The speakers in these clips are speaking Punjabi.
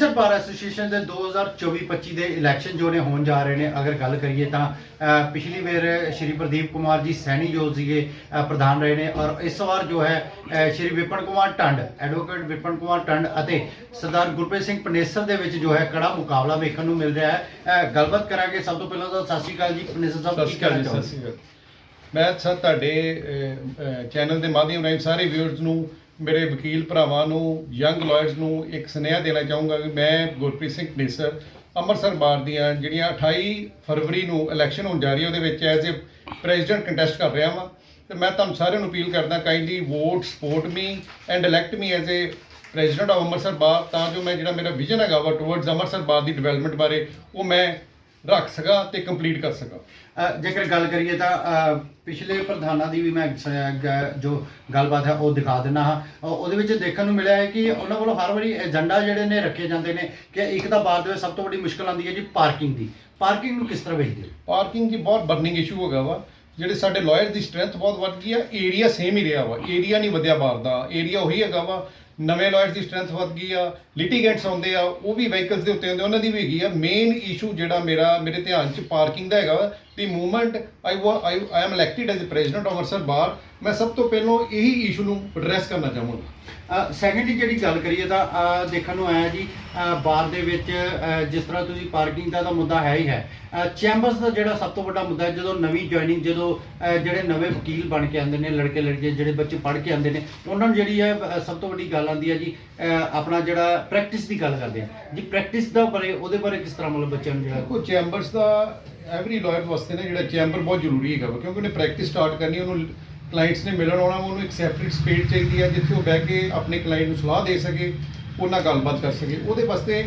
ਅੰਮ੍ਰਿਤਸਰ ਬਾਰ ਐਸੋਸੀਏਸ਼ਨ ਦੇ 2024-25 ਦੇ ਇਲੈਕਸ਼ਨ ਜੋ ਨੇ ਹੋਣ ਜਾ ਰਹੇ ਨੇ, ਅਗਰ ਗੱਲ ਕਰੀਏ ਤਾਂ ਪਿਛਲੀ ਵਾਰ ਸ਼੍ਰੀ ਪ੍ਰਦੀਪ ਕੁਮਾਰ ਜੀ ਸੈਣੀ ਜੋ ਸੀਗੇ ਪ੍ਰਧਾਨ ਰਹੇ ਨੇ ਔਰ ਇਸ ਵਾਰ ਜੋ ਹੈ ਸ਼੍ਰੀ ਵਿਪਨ ਕੁਮਾਰ ਟੰਡ, ਐਡਵੋਕੇਟ ਵਿਪਨ ਕੁਮਾਰ ਟੰਡ ਅਤੇ ਸਰਦਾਰ ਗੁਰਪ੍ਰੀਤ ਸਿੰਘ ਪਨੇਸਰ ਦੇ ਵਿੱਚ ਜੋ ਹੈ ਕੜਾ ਮੁਕਾਬਲਾ ਵੇਖਣ ਨੂੰ ਮਿਲ ਰਿਹਾ ਹੈ। ਗੱਲਬਾਤ ਕਰਾਂਗੇ। ਸਭ ਤੋਂ ਪਹਿਲਾਂ ਤਾਂ ਸਤਿ ਸ਼੍ਰੀ ਅਕਾਲ ਜੀ, ਪਨੇਸਰ ਸਾਹਿਬ ਸਤਿ ਕਹਿਣਾ ਸਤਿ ਮੈਂ ਸਰ, ਤੁਹਾਡੇ ਚੈਨਲ ਦੇ ਮਾਧਿਅਮ ਰਾਹੀਂ ਸਾਰੇ ਵਿਊਅਰਸ ਨੂੰ ਮੇਰੇ ਵਕੀਲ ਭਰਾਵਾਂ ਨੂੰ ਯੰਗ ਲਾਇਰਸ ਨੂੰ ਇੱਕ ਸੁਨੇਹਾ ਦੇਣਾ ਚਾਹੂੰਗਾ ਕਿ ਮੈਂ ਗੁਰਪ੍ਰੀਤ ਸਿੰਘ ਢੇਸਰ ਅੰਮ੍ਰਿਤਸਰ ਬਾਰ ਦੀਆਂ ਜਿਹੜੀਆਂ 28 ਫਰਵਰੀ ਨੂੰ ਇਲੈਕਸ਼ਨ ਹੋਣ ਜਾ ਰਹੀ ਹੈ, ਉਹਦੇ ਵਿੱਚ ਐਜ਼ ਅ ਪ੍ਰੈਜ਼ੀਡੈਂਟ ਕੰਟੈਸਟ ਕਰ ਰਿਹਾ ਹਾਂ ਤੇ ਮੈਂ ਤੁਹਾਨੂੰ ਸਾਰਿਆਂ ਨੂੰ ਅਪੀਲ ਕਰਦਾ kindly vote support me and elect me as a president of Amritsar bar, ਤਾਂ ਜੋ ਮੈਂ ਜਿਹੜਾ ਮੇਰਾ ਵਿਜ਼ਨ ਹੈਗਾ ਵਾ ਟੁਵਰਡਸ ਅੰਮ੍ਰਿਤਸਰ ਬਾਰ ਦੀ ਡਿਵੈਲਪਮੈਂਟ ਬਾਰੇ, ਉਹ ਮੈਂ ਰੱਖ ਸਕਾਂ ਤੇ ਕੰਪਲੀਟ ਕਰ ਸਕਾਂ। ਅ, ਜੇਕਰ ਗੱਲ ਕਰੀਏ ਤਾਂ ਅ, ਪਿਛਲੇ ਪ੍ਰਧਾਨਾਂ ਦੀ ਵੀ ਮੈਂ ਸ- ਗ- ਜੋ ਗੱਲਬਾਤ ਹੈ ਉਹ ਦਿਖਾ ਦਿੰਦਾ ਹਾਂ। ਅ, ਉਹਦੇ ਵਿੱਚ ਦੇਖਣ ਨੂੰ ਮਿਲਿਆ ਹੈ ਕਿ ਉਹਨਾਂ ਵੱਲੋਂ ਹਰ ਵਾਰੀ ਏਜੰਡਾ ਜਿਹੜੇ ਨੇ ਰੱਖੇ ਜਾਂਦੇ ਨੇ ਕਿ ਇੱਕ ਤਾਂ ਬਾਅਦ ਦੇ ਵਿੱਚ ਸਭ ਤੋਂ ਵੱਡੀ ਮੁਸ਼ਕਲ ਆਉਂਦੀ ਹੈ ਜੀ ਪਾਰਕਿੰਗ ਦੀ। ਪਾਰਕਿੰਗ ਨੂੰ ਕਿਸ ਤਰ੍ਹਾਂ ਵੇਖਦੇ ਹੋ? ਪਾਰਕਿੰਗ ਦੀ ਬਹੁਤ ਬਰਨਿੰਗ ਇਸ਼ੂ ਹੈਗਾ ਵਾ। ਜਿਹੜੇ ਸਾਡੇ ਲਾਇਰ ਦੀ ਸਟਰੈਂਥ ਬਹੁਤ ਵੱਧ ਗਈ ਆ ਏਰੀਆ ਸੇਮ ਹੀ ਰਿਹਾ ਵਾ। ਏਰੀਆ ਨਹੀਂ ਵਧਿਆ ਬਾਹਰ ਦਾ। ਏਰੀਆ ਉਹੀ ਹੈਗਾ ਵਾ ਨਵੇਂ ਲਾਇਰਸ ਦੀ ਸਟਰੈਂਥ ਵੱਧ ਗਈ ਆ ਲਿਟੀਗੈਂਟਸ ਆਉਂਦੇ ਆ ਉਹ ਵੀ ਵਹੀਕਲਸ ਦੇ ਉੱਤੇ ਆਉਂਦੇ ਉਹਨਾਂ ਦੀ ਵੀ ਹੈਗੀ ਆ। ਮੇਨ ਇਸ਼ੂ ਜਿਹੜਾ ਮੇਰਾ ਮੇਰੇ ਧਿਆਨ 'ਚ ਪਾਰਕਿੰਗ ਦਾ ਹੈਗਾ ਵਾ ਦੀ movement I I am elected as president of Amritsar bar ਮੈਂ ਸਭ ਤੋਂ ਪਹਿਲਾਂ ਇਹੀ ਇਸ਼ੂ ਨੂੰ ਐਡਰੈਸ ਕਰਨਾ ਚਾਹੂੰਗਾ ਸੈਕੰਡਲੀ ਜਿਹੜੀ ਗੱਲ ਕਰੀਏ ਤਾਂ ਦੇਖਣ ਨੂੰ ਆਇਆ ਜੀ ਅ, ਬਾਰ ਦੇ ਵਿੱਚ ਜਿਸ ਤਰ੍ਹਾਂ ਤੁਸੀਂ ਪਾਰਕਿੰਗ ਦਾ ਤਾਂ ਮੁੱਦਾ ਹੈ ਹੀ ਹੈ। ਚੈਂਬਰਸ ਦਾ ਜਿਹੜਾ ਸਭ ਤੋਂ ਵੱਡਾ ਮੁੱਦਾ ਹੈ ਜਦੋਂ ਨਵੀਂ ਜੁਆਇਨਿੰਗ ਜਦੋਂ ਜਿਹੜੇ ਨਵੇਂ ਵਕੀਲ ਬਣ ਕੇ ਆਉਂਦੇ ਨੇ ਲੜਕੇ ਲੜਕੇ ਜਿਹੜੇ ਬੱਚੇ ਪੜ੍ਹ ਕੇ ਆਉਂਦੇ ਨੇ ਉਹਨਾਂ ਨੂੰ ਜਿਹੜੀ ਹੈ ਸਭ ਤੋਂ ਵੱਡੀ ਗੱਲ ਆਉਂਦੀ ਹੈ ਜੀ। ਆਪਣਾ ਜਿਹੜਾ ਪ੍ਰੈਕਟਿਸ ਦੀ ਗੱਲ ਕਰਦੇ ਆ। ਜੀ ਪ੍ਰੈਕਟਿਸ ਦਾ ਬਾਰੇ, ਉਹਦੇ ਬਾਰੇ ਕਿਸ ਤਰ੍ਹਾਂ ਮਤਲਬ ਬੱਚਿਆਂ ਨੂੰ ਜਿਹੜਾ ਦੇਖੋ ਚੈਂਬਰਸ ਦਾ ਐਵਰੀ ਲਾਇਰ ਵਾਸਤੇ ਨਾ, ਜਿਹੜਾ ਚੈਂਬਰ ਬਹੁਤ ਜ਼ਰੂਰੀ ਹੈਗਾ ਵਾ, ਕਿਉਂਕਿ ਉਹਨੇ ਪ੍ਰੈਕਟਿਸ ਸਟਾਰਟ ਕਰਨੀ ਉਹਨੂੰ ਕਲਾਇੰਟਸ ਨੇ ਮਿਲਣ ਆਉਣਾ ਉਹਨੂੰ ਇੱਕ ਸੈਪਰੇਟ ਸਪੇਸ ਚਾਹੀਦੀ ਹੈ ਜਿੱਥੇ ਉਹ ਬਹਿ ਕੇ ਆਪਣੇ ਕਲਾਇੰਟ ਨੂੰ ਸਲਾਹ ਦੇ ਸਕੇ, ਉਹਨਾਂ ਨਾਲ ਗੱਲਬਾਤ ਕਰ ਸਕੇ। ਉਹਦੇ ਵਾਸਤੇ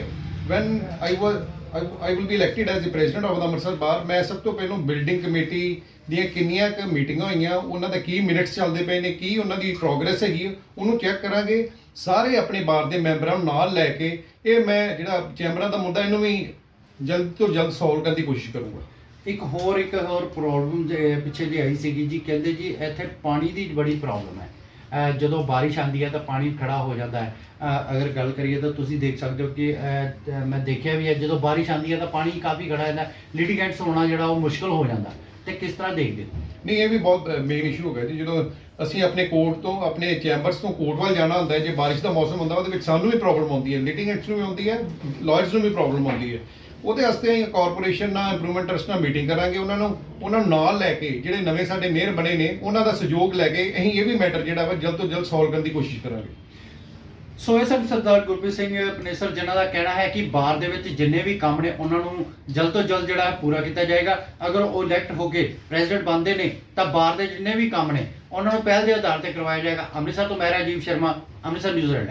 when I was I will be elected as the president of the Amritsar bar ਮੈਂ ਸਭ ਤੋਂ ਪਹਿਲਾਂ ਬਿਲਡਿੰਗ ਕਮੇਟੀ ਦੀਆਂ ਕਿੰਨੀਆਂ ਕੁ ਮੀਟਿੰਗਾਂ ਹੋਈਆਂ, ਉਹਨਾਂ ਦਾ ਕੀ ਮਿੰਟਸ ਚੱਲਦੇ ਪਏ ਨੇ, ਕੀ ਉਹਨਾਂ ਦੀ ਪ੍ਰੋਗਰੈਸ ਹੈਗੀ ਉਹਨੂੰ ਚੈੱਕ ਕਰਾਂਗੇ। ਸਾਰੇ ਆਪਣੇ ਬਾਰ ਦੇ ਮੈਂਬਰਾਂ ਨੂੰ ਨਾਲ ਲੈ ਕੇ ਇਹ ਮੈਂ ਜਿਹੜਾ ਚੈਂਬਰਾਂ ਦਾ ਮੁੱਦਾ, ਇਹਨੂੰ ਵੀ ਜਲਦ ਤੋਂ ਜਲਦ ਸੋਲਵ ਕਰਨ ਦੀ ਕੋਸ਼ਿਸ਼ ਕਰੂੰਗਾ। ਇੱਕ ਹੋਰ ਇੱਕ ਹੋਰ ਪ੍ਰੋਬਲਮ ਜੇ ਪਿੱਛੇ ਜੇ ਆਈ ਸੀਗੀ ਜੀ, ਕਹਿੰਦੇ ਜੀ ਇੱਥੇ ਪਾਣੀ ਦੀ ਬੜੀ ਪ੍ਰੋਬਲਮ ਹੈ। ਜਦੋਂ ਬਾਰਿਸ਼ ਆਉਂਦੀ ਹੈ ਤਾਂ ਪਾਣੀ ਖੜਾ ਹੋ ਜਾਂਦਾ ਹੈ। ਅਗਰ ਗੱਲ ਕਰੀਏ ਤਾਂ ਤੁਸੀਂ ਦੇਖ ਸਕਦੇ ਹੋ ਕਿ ਮੈਂ ਦੇਖਿਆ ਵੀ ਹੈ, ਜਦੋਂ ਬਾਰਿਸ਼ ਆਉਂਦੀ ਹੈ ਤਾਂ ਪਾਣੀ ਕਾਫੀ ਖੜਾ ਜਾਂਦਾ ਲਿਟੀਗੈਂਟਸ ਹੋਣਾ ਜਿਹੜਾ ਉਹ ਮੁਸ਼ਕਲ ਹੋ ਜਾਂਦਾ ਤੇ ਕਿਸ ਤਰ੍ਹਾਂ ਦੇਖਦੇ ਹੋ? ਨਹੀਂ, ਇਹ ਵੀ ਬਹੁਤ ਮੇਨ ਇਸ਼ੂ ਹੋ ਗਿਆ ਜੀ। ਜਦੋਂ ਅਸੀਂ ਆਪਣੇ ਕੋਰਟ ਤੋਂ, ਆਪਣੇ ਚੈਂਬਰਸ ਤੋਂ ਕੋਰਟ ਵੱਲ ਜਾਣਾ ਹੁੰਦਾ ਜੇ ਬਾਰਿਸ਼ ਦਾ ਮੌਸਮ ਹੁੰਦਾ ਉਹਦੇ ਵਿੱਚ ਸਾਨੂੰ ਵੀ ਪ੍ਰੋਬਲਮ ਆਉਂਦੀ ਹੈ। ਲਿਟਿਗੈਂਟਸ ਨੂੰ ਵੀ ਆਉਂਦੀ ਹੈ ਲਾਇਰਸ ਨੂੰ ਵੀ ਪ੍ਰੋਬਲਮ ਆਉਂਦੀ ਹੈ। ਉਹਦੇ ਵਾਸਤੇ ਅਸੀਂ ਕਾਰਪੋਰੇਸ਼ਨ ਨਾਲ ਇੰਪਰੂਵਮੈਂਟ ਟਰਸਟ ਨਾਲ ਮੀਟਿੰਗ ਕਰਾਂਗੇ। ਉਹਨਾਂ ਨੂੰ ਉਹਨਾਂ ਨੂੰ ਨਾਲ ਲੈ ਕੇ, ਜਿਹੜੇ ਨਵੇਂ ਸਾਡੇ ਮੇਅਰ ਬਣੇ ਨੇ, ਉਹਨਾਂ ਦਾ ਸਹਿਯੋਗ ਲੈ ਕੇ ਅਸੀਂ ਇਹ ਵੀ ਮੈਟਰ ਜਿਹੜਾ ਵਾ, ਜਲਦ ਤੋਂ ਜਲਦ ਸੋਲਵ ਕਰਨ ਦੀ ਕੋਸ਼ਿਸ਼ ਕਰਾਂਗੇ। ਸੋ ਇਹ ਸਭ ਸਰਦਾਰ ਗੁਰਪ੍ਰੀਤ ਸਿੰਘ ਪਨੇਸਰ ਜਿਨ੍ਹਾਂ ਦਾ ਕਹਿਣਾ ਹੈ ਕਿ ਬਾਰ ਦੇ ਵਿੱਚ ਜਿੰਨੇ ਵੀ ਕੰਮ ਨੇ, ਉਹਨਾਂ ਨੂੰ ਜਲਦ ਤੋਂ ਜਲਦ ਜਿਹੜਾ ਪੂਰਾ ਕੀਤਾ ਜਾਏਗਾ। ਅਗਰ ਉਹ ਇਲੈਕਟ ਹੋ ਕੇ ਪ੍ਰੈਜ਼ੀਡੈਂਟ ਬਣਦੇ ਨੇ, ਤਾਂ ਬਾਰ ਦੇ ਜਿੰਨੇ ਵੀ ਕੰਮ ਨੇ, ਉਹਨਾਂ ਨੂੰ ਪਹਿਲ ਦੇ ਆਧਾਰ ਤੇ ਕਰਵਾਇਆ ਜਾਏਗਾ। ਅੰਮ੍ਰਿਤਸਰ ਤੋਂ ਮੈਂ ਰਾਜੀਵ ਸ਼ਰਮਾ, ਅੰਮ੍ਰਿਤਸਰ ਨਿਊਜ਼ੀਲੈਂਡ